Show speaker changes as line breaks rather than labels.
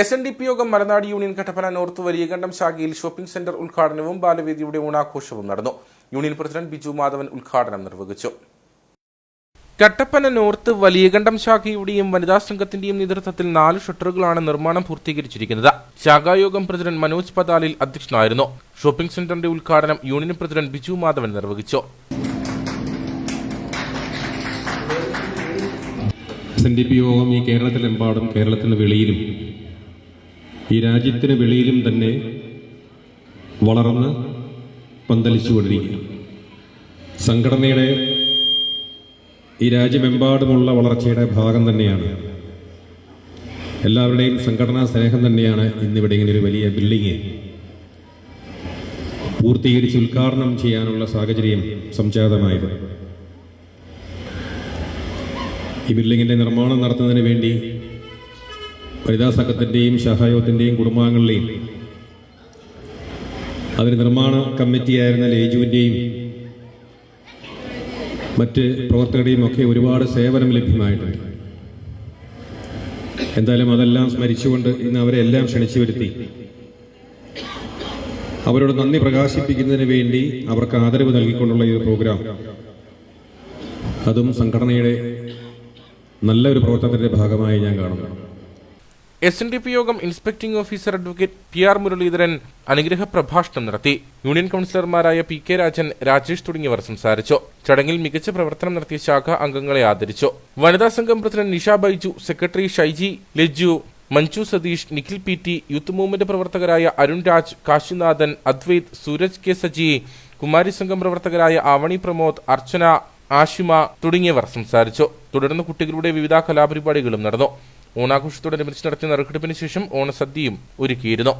S N D P Yogam Malanad union Kattappana north Valiyakandam ശാഖയിൽ shopping centre ഉദ്ഘാടനവും ബാലവേദിയുടെ ഓണാഘോഷവും നടന്നു. Union president Biju Madhavan ഉദ്ഘാടനം നിർവഹിച്ചു. കട്ടപ്പന നോർത്ത് വലിയകണ്ഠം ശാഖയുടെയും വനിതാ സംഘത്തിന്റെയും നേതൃത്വത്തിൽ നാല് ഷട്ടറുകളാണ് നിർമ്മാണം പൂർത്തീകരിച്ചിരിക്കുന്നത്. ശാഖായോഗം പ്രസിഡന്റ് മനോജ് പതാലിൽ അധ്യക്ഷനായിരുന്നു. ഷോപ്പിംഗ് സെന്ററിന്റെ ഉദ്ഘാടനം യൂണിയൻ പ്രസിഡന്റ് ബിജു മാധവൻ നിർവഹിച്ചു.
എസ് എൻ ഡി പി യോഗം ഈ കേരളത്തിലെമ്പാടും കേരളത്തിന് വെളിയിലും ഈ രാജ്യത്തിന് വെളിയിലും തന്നെ വളർന്ന് പന്തലിച്ചുകൊണ്ടിരിക്കുക സംഘടനയുടെ ഈ രാജ്യമെമ്പാടുമുള്ള വളർച്ചയുടെ ഭാഗം തന്നെയാണ്. എല്ലാവരുടെയും സംഘടനാ സ്നേഹം തന്നെയാണ് ഇന്നിവിടെ ഇങ്ങനെ ഒരു വലിയ ബിൽഡിങ്. പൂർത്തീകരിച്ച് ഉദ്ഘാടനം ചെയ്യാനുള്ള സാഹചര്യം സംജാതമായത്. ഈ ബിൽഡിങ്ങിന്റെ നിർമ്മാണം നടത്തുന്നതിന് വേണ്ടി വനിതാ സംഘത്തിന്റെയും ശാഖായോഗത്തിന്റെയും കുടുംബാംഗങ്ങളുടെയും അതിന് നിർമ്മാണ കമ്മിറ്റിയായിരുന്ന ലേജുവിന്റെയും മറ്റ് പ്രവർത്തകരുടെയും ഒക്കെ ഒരുപാട് സേവനം ലഭ്യമായിട്ടുണ്ട്. എന്തായാലും അതെല്ലാം സ്മരിച്ചുകൊണ്ട് ഇന്ന് അവരെ എല്ലാം ക്ഷണിച്ചു വരുത്തി. അവരോട് നന്ദി പ്രകാശിപ്പിക്കുന്നതിന് വേണ്ടി അവർക്ക് ആദരവ് നൽകിക്കൊണ്ടുള്ള ഈ പ്രോഗ്രാം. അതും സംഘടനയുടെ നല്ലൊരു പ്രവർത്തനത്തിന്റെ ഭാഗമായി ഞാൻ കാണുന്നു.
S N D P Yogam inspecting officer advocate P R Muraleedharan അനുഗ്രഹ പ്രഭാഷണം നടത്തി. യൂണിയൻ കൌൺസിലർമാരായ പി കെ രാജൻ രാജേഷ് തുടങ്ങിയവർ സംസാരിച്ചു. ചടങ്ങിൽ മികച്ച പ്രവർത്തനം നടത്തിയ ശാഖ അംഗങ്ങളെ ആദരിച്ചു. വനിതാ സംഘം president Nisha Baiju secretary Shaiji Lajju Manju Satheesh Nikhil P T youth movement പ്രവർത്തകരായ അരുൺ രാജ് കാശിനാഥൻ അദ്വൈത് സൂരജ് കെ സജി കുമാരി സംഘം പ്രവർത്തകരായ ആവണി പ്രമോദ് അർച്ചന ആഷിമ തുടങ്ങിയവർ സംസാരിച്ചു. തുടർന്ന് കുട്ടികളുടെ വിവിധ കലാപരിപാടികളും നടന്നു. ഓണാഘോഷത്തോടനുബന്ധിച്ച് നടത്തിയ നറുക്കെടുപ്പിന് ശേഷം ഓണസദ്യയും ഒരുക്കിയിരുന്നു